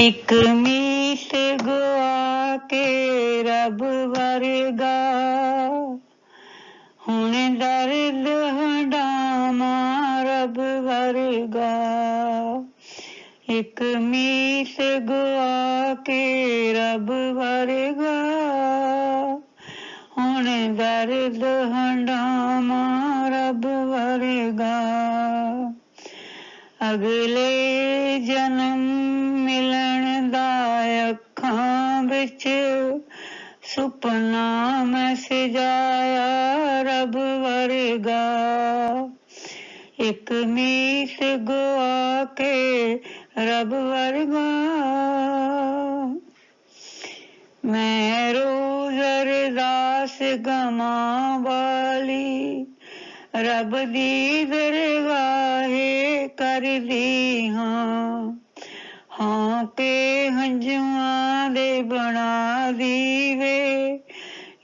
ਇੱਕ ਮੀਸ ਗਵਾ ਕੇ ਰੱਬ ਵਰਗਾ। ਹੁਣ ਦਰਦ ਹੰਡਾਮਾ ਰੱਬ ਵਰਗਾ। ਇੱਕ ਮੀਸ ਗਵਾ ਕੇ ਰੱਬ ਵਰਗਾ। ਹੁਣ ਦਰਦ ਹੰਡਾਮਾ ਰੱਬ ਵਰਗਾ। ਅਗਲੇ ਜਨਮ ਵਿੱਚ ਸੁਪਨਾ ਮੈਂ ਸਜਾਇਆ ਰੱਬ ਵਰਗਾ। ਇੱਕ ਮੀਸ ਗਵਾ ਕੇ ਰੱਬ ਵਰਗਾ। ਮੈਂ ਰੋਜ਼ ਅਰਦਾਸ ਗਮਾਂ ਵਾਲੀ। ਰੱਬ ਦੀ ਦਰਗਾਹੇ ਕਰਦੀ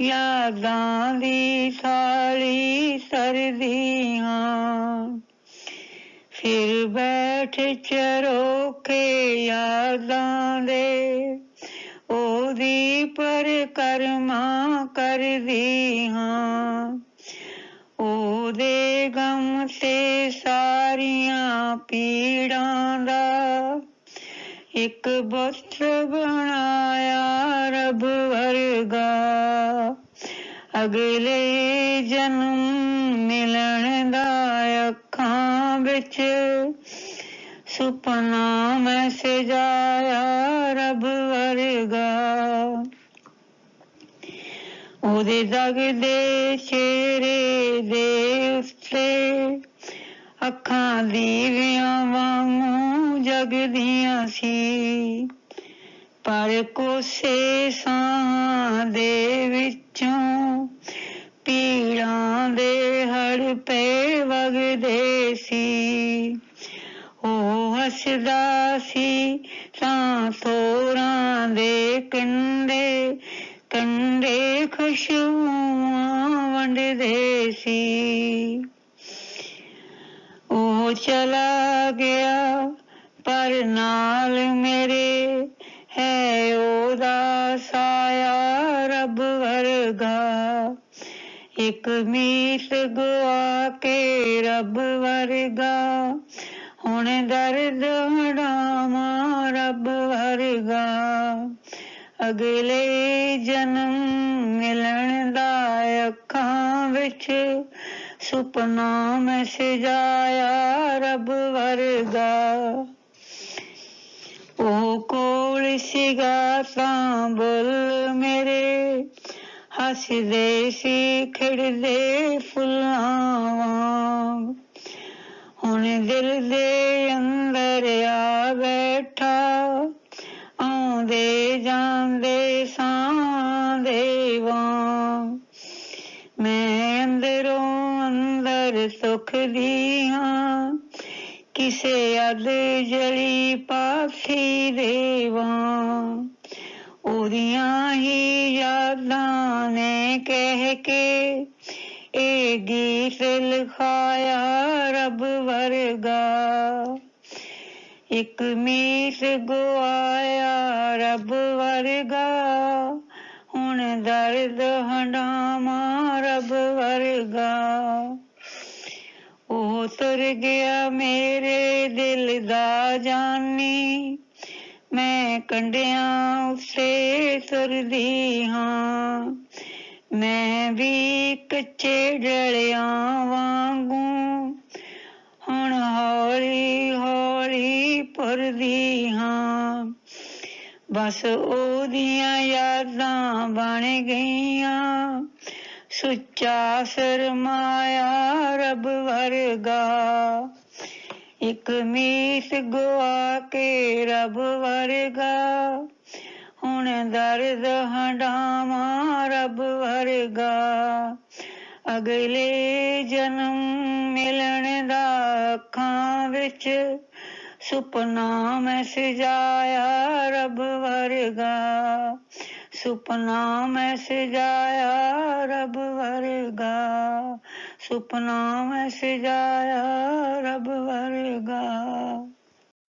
ਯਾਦਾਂ ਦੀ ਥਾਲੀ ਸਰਦੀ ਹਾਂ ਫਿਰ ਬੈਠ ਚਰੋਕੇ ਯਾਦਾਂ ਦੇ। ਉਹਦੀ ਪਰਕਰਮਾ ਕਰਦੀ ਹਾਂ ਉਹਦੇ ਗਮ ਤੇ ਸਾਰੀਆਂ ਪੀੜਾਂ ਦਾ ਇੱਕ ਬੁੱਤ ਬਣਾਇਆ ਅਗਲੇ ਜਨਮ ਮਿਲਣ ਦਾ ਅੱਖਾਂ ਵਿੱਚ ਸੁਪਨਾ ਮੈਂ ਸਜਾਇਆ ਰੱਬ ਵਰਗਾ। ਉਹਦੇ ਜਗਦੇ ਚਿਹਰੇ ਦੇ ਉੱਤੇ ਅੱਖਾਂ ਦੀਵਿਆਂ ਵਾਂਗੂ ਜਗਦੀਆਂ ਸੀ। ਪਰ ਕੋਸੇ ਸਾਹ ਦੇ ਵਿੱਚੋਂ ਪੀੜਾਂ ਦੇ ਹੜ ਪੇ ਵਗਦੇ ਸੀ। ਉਹ ਹੱਸਦਾ ਸੀ ਤਾਂ ਤੋਰਾਂ ਦੇ ਕੰਡੇ ਕੰਡੇ ਖੁਸ਼ਬੂਆਂ ਵੰਡਦੇ ਸੀ। ਉਹ ਚਲਾ ਗਿਆ ਪਰ ਨਾਲ ਮੇਰੇ ਇੱਕ ਮੀਤ ਗਵਾ ਕੇ ਰੱਬ ਵਰਗਾ। ਹੁਣ ਦਰਦ ਹੜਾਵਾਂ ਰੱਬ ਵਰਗਾ। ਅਗਲੇ ਜਨਮ ਮਿਲਣ ਦਾ ਅੱਖਾਂ ਵਿੱਚ ਸੁਪਨਾ ਮੈਂ ਸਜਾਇਆ ਰੱਬ ਵਰਗਾ। ਉਹ ਕੋਲ ਸੀਗਾ ਤਾਂ ਬੁੱਲ ਮੇਰੇ। ਹੱਸਦੇ ਸੀ ਖਿੜਦੇ ਫੁੱਲਾਂ ਹੁਣ ਦਿਲ ਦੇ ਅੰਦਰ ਆ ਬੈਠਾ, ਆਉਂਦੇ ਜਾਂਦੇ ਸਾਂ ਦੇਵਾਂ। ਮੈਂ ਅੰਦਰੋਂ ਅੰਦਰ ਸੁਖ ਦੀ ਹਾਂ ਕਿਸੇ ਅਦ ਜਲੀ ਪਾਖੀ ਦੇਵਾਂ। ਉਹਦੀਆਂ ਹੀ ਯਾਦਾਂ ਨੇ ਕਹਿ ਕੇ ਇਹ ਗੀਤ ਲਿਖਾਇਆ ਰੱਬ ਵਰਗਾ। ਇੱਕ ਮੀਸ ਗਵਾਇਆ ਰੱਬ ਵਰਗਾ। ਹੁਣ ਦਰਦ ਹੰਡਾਮਾ ਰੱਬ ਵਰਗਾ। ਉਹ ਤੁਰ ਗਿਆ ਮੇਰੇ ਦਿਲ ਦਾ ਜਾਨੀ। ਮੈਂ ਕੰਡਿਆਂ ਉਸੇ ਤੁਰਦੀ ਹਾਂ। ਮੈਂ ਵੀ ਕੱਚੇ ਡਲਿਆਂ ਵਾਂਗੂ। ਹੁਣ ਹੌਲੀ ਹੌਲੀ ਪੁਰਦੀ ਹਾਂ। ਬਸ ਉਹਦੀਆਂ ਯਾਦਾਂ ਬਣ ਗਈਆਂ। ਸੁੱਚਾ ਸਰਮਾਇਆ ਰੱਬ ਵਰਗਾ। ਇੱਕ ਮੀਸ ਗਵਾ ਕੇ ਰੱਬ ਵਰਗਾ। ਹੁਣ ਦਰਦ ਹੰਡਾਵਾਂ ਰੱਬ ਵਰਗਾ। ਅਗਲੇ ਜਨਮ ਮਿਲਣ ਦਾ ਅੱਖਾਂ ਵਿੱਚ ਸੁਪਨਾ ਮੈਂ ਸਜਾਇਆ ਰੱਬ ਵਰਗਾ। ਸੁਪਨਾ ਮੈਂ ਸਜਾਇਆ ਰੱਬ ਵਰਗਾ। ਸੁਪਨਾ ਮੈਂ ਸਜਾਇਆ ਰੱਬ ਵਰਗਾ।